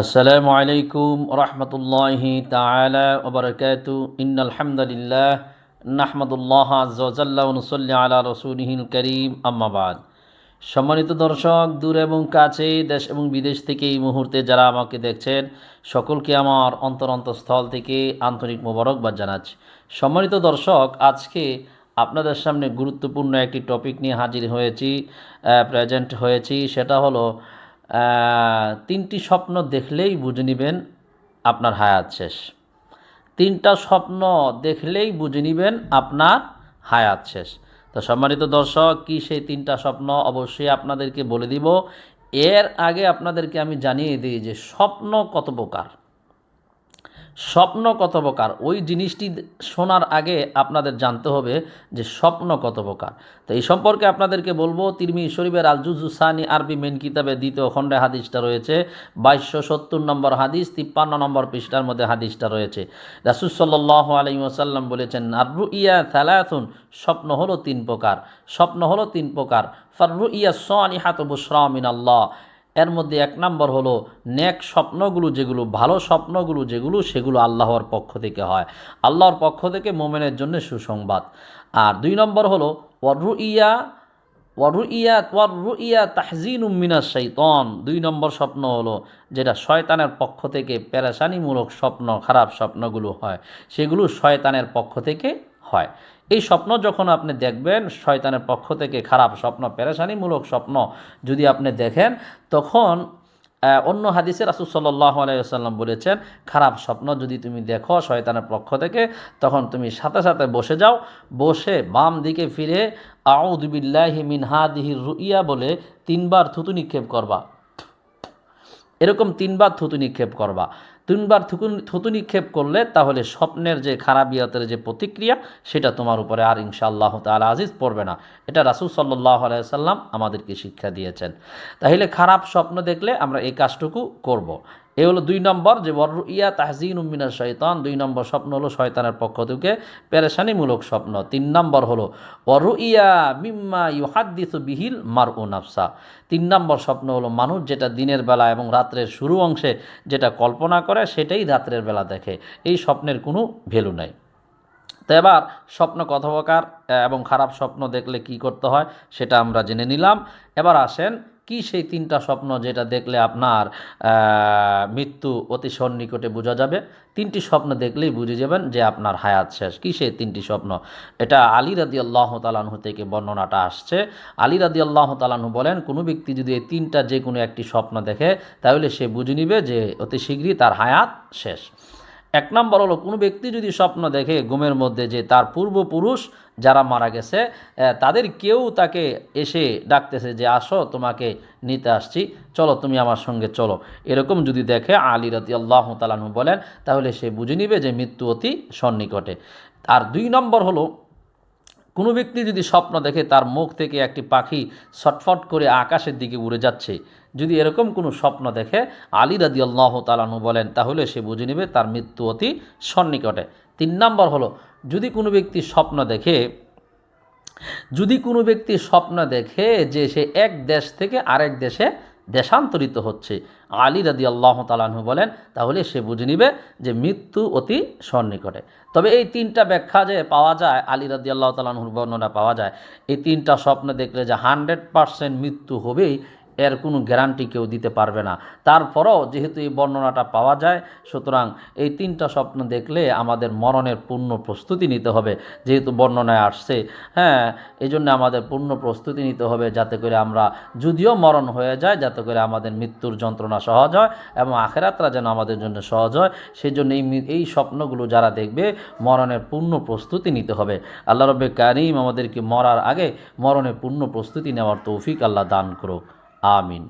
আসসালামু আলাইকুম রহমতুল্লাহি তালা ওবরকাত ইন আলহামদুলিল্লাহ নাহমদুল্লাহ আজল্লাহসল্লি আলা রসুলহিন করিম। আম্মাবাদ সম্মানিত দর্শক, দূর এবং কাছে, দেশ এবং বিদেশ থেকে এই মুহূর্তে যারা আমাকে দেখছেন, সকলকে আমার অন্তরন্তস্থল থেকে আন্তরিক মোবারকবাদ জানাচ্ছি। সম্মানিত দর্শক, আজকে আপনাদের সামনে গুরুত্বপূর্ণ একটি টপিক নিয়ে হাজির হয়েছি প্রেজেন্ট হয়েছি। সেটা হলো তিনটি স্বপ্ন দেখলেই বুঝে নেবেন আপনার হায়াত শেষ। তিনটা স্বপ্ন দেখলেই বুঝে নেবেন আপনার হায়াত শেষ। তো সম্মানিত দর্শক, কি সেই তিনটা স্বপ্ন? অবশ্যই আপনাদেরকে বলে দিব। এর আগে আপনাদেরকে আমি জানিয়ে দিই যে স্বপ্ন কত প্রকার? স্বপ্ন কত প্রকার? ওই জিনিসটি শোনার আগে আপনাদের জানতে হবে যে স্বপ্ন কত প্রকার। তো এই সম্পর্কে আপনাদেরকে বলব তিরমি শরীফের আল জুজুসানি আরবি মেন কিতাবে দ্বিতীয় খণ্ডে হাদিসটা রয়েছে। বাইশশো সত্তর নম্বর হাদিস, তিপ্পান্ন নম্বর পৃষ্ঠার মধ্যে হাদিসটা রয়েছে। রাসুসল্লাহ আলী ওসাল্লাম বলেছেন আররু ইয়া থালাথুন স্বপ্ন হলো তিন প্রকার। স্বপ্ন হলো তিন প্রকার। ফাররু ইয়া সানি হাত বুসরামিন আল্লাহ এর মধ্যে এক নম্বর হলো, নেক স্বপ্নগুলো যেগুলো, ভালো স্বপ্নগুলো যেগুলো, সেগুলো আল্লাহর পক্ষ থেকে হয়। আল্লাহর পক্ষ থেকে মোমেনের জন্য সুসংবাদ। আর দুই নম্বর হলো ওয়ারু ইয়া ওয়ারু ইয়া ওয়ারু ইয়া তাহজিন উম্মিনা শৈতন দুই নম্বর স্বপ্ন হলো, যেটা শয়তানের পক্ষ থেকে পেরেশানিমূলক স্বপ্ন, খারাপ স্বপ্নগুলো হয়। সেগুলো শয়তানের পক্ষ থেকে হয়। এই স্বপ্ন যখন আপনি দেখবেন, শয়তানের পক্ষ থেকে খারাপ স্বপ্ন, পেরেশানিমূলক স্বপ্ন যদি আপনি দেখেন, তখন অন্য হাদিসে রাসুল সাল্লাহ আলাইসাল্লাম বলেছেন, খারাপ স্বপ্ন যদি তুমি দেখো শয়তানের পক্ষ থেকে, তখন তুমি সাথে সাথে বসে যাও। বসে বাম দিকে ফিরে আউদুবিল্লাহি মিন হাদিহি রুইয়া বলে তিনবার থুতু নিক্ষেপ করবা। এরকম তিনবার থুতু নিক্ষেপ করবা। তিনবার থুকুন থুতু নিক্ষেপ করলে তাহলে স্বপ্নের যে খারাপিয়াতের যে প্রতিক্রিয়া, সেটা তোমার উপরে আর ইনশাআল্লাহ তালা আজিজ পড়বে না এটা রাসুল সাল্লাহ আলাইসাল্লাম আমাদেরকে শিক্ষা দিয়েছেন তাহলে খারাপ স্বপ্ন দেখলে আমরা এই কাজটুকু করব। এ হলো দুই নম্বর যে বর ইয়া তাহজিন উম্মিনা শয়তান দুই নম্বর স্বপ্ন হলো শয়তানের পক্ষ থেকে পেরেশানিমূলক স্বপ্ন। তিন নম্বর হলো অরু ইয়া মিম্মা ইউহাদ্দিসু বিহিল মার ও নাফসা। তিন নম্বর স্বপ্ন হলো মানুষ যেটা দিনের বেলা এবং রাত্রের শুরু অংশে যেটা কল্পনা করে সেটাই রাত্রের বেলা দেখে। এই স্বপ্নের কোনো ভ্যালু নাই। তো এবার স্বপ্ন কত প্রকার এবং খারাপ স্বপ্ন দেখলে কি করতে হয় সেটা আমরা জেনে নিলাম। এবার আসেন কি সেই তিনটা স্বপ্ন যেটা দেখলে আপনার মৃত্যু অতি সন্নিকটে বোঝা যাবে? তিনটি স্বপ্ন দেখলেই বুঝে যাবেন যে আপনার হায়াত শেষ। কি সেই তিনটি স্বপ্ন? এটা আলী রাদি আল্লাহ তালাহু থেকে বর্ণনাটা আসছে। আলী রাদি আল্লাহ তালাহু বলেন, কোনো ব্যক্তি যদি এই তিনটা যে কোনো একটি স্বপ্ন দেখে, তাহলে সে বুঝে নিবে যে অতি শীঘ্রই তার হায়াত শেষ। এক নম্বর হলো, কোনো ব্যক্তি যদি স্বপ্ন দেখে ঘুমের মধ্যে যে তার পূর্বপুরুষ যারা মারা গেছে তাদের কেউ তাকে এসে ডাকতেছে যে, আসো, তোমাকে নিতে আসছি। চলো, তুমি আমার সঙ্গে চলো। এরকম যদি দেখে আলী রতি আল্লাহ তালাহু বলেন, তাহলে সে বুঝে নিবে যে মৃত্যু অতি সন্নিকটে। আর দুই নম্বর হলো কোনো ব্যক্তি যদি স্বপ্ন দেখে তার মুখ থেকে একটি পাখি ছটফট করে আকাশের দিকে উড়ে যাচ্ছে, যদি এরকম কোনো স্বপ্ন দেখে আলী রাদি আল্লাহ তালানু বলেন, তাহলে সে বুঝে নেবে তার মৃত্যু অতি সন্নিকটে। তিন নম্বর হলো, যদি কোনো ব্যক্তি স্বপ্ন দেখে, যদি কোনো ব্যক্তি স্বপ্ন দেখে যে সে এক দেশ থেকে আরেক দেশে দেশান্তরিত হচ্ছে। আলী রাদি আল্লাহ তালাহু বলেন, তাহলে সে বুঝে নিবে যে মৃত্যু অতি সন্নিকটে। তবে এই তিনটা ব্যাখ্যা যে পাওয়া যায়, আলী রাদি আল্লাহ তালাহুর বর্ণনা পাওয়া যায়, এই তিনটা স্বপ্ন দেখলে যে হান্ড্রেড পারসেন্ট মৃত্যু হবেই এর কোনো গ্যারান্টি কেউ দিতে পারবে না। তারপরও যেহেতু এই বর্ণনাটা পাওয়া যায়, সুতরাং এই তিনটা স্বপ্ন দেখলে আমাদের মরণের পূর্ণ প্রস্তুতি নিতে হবে, যেহেতু বর্ণনায় আসছে। হ্যাঁ এই জন্য আমাদের পূর্ণ প্রস্তুতি নিতে হবে যাতে করে আমরা যদিও মরণ হয়ে যায়, যাতে করে আমাদের মৃত্যুর যন্ত্রণা সহজ হয় এবং আখেরাতরা যেন আমাদের জন্য সহজ হয় সেই জন্য এই এই স্বপ্নগুলো যারা দেখবে মরণের পূর্ণ প্রস্তুতি নিতে হবে। আল্লাহ রব্বে কারিম আমাদেরকে মরার আগে মরণের পূর্ণ প্রস্তুতি নেওয়ার তৌফিক আল্লাহ দান করুক। ஆமீன்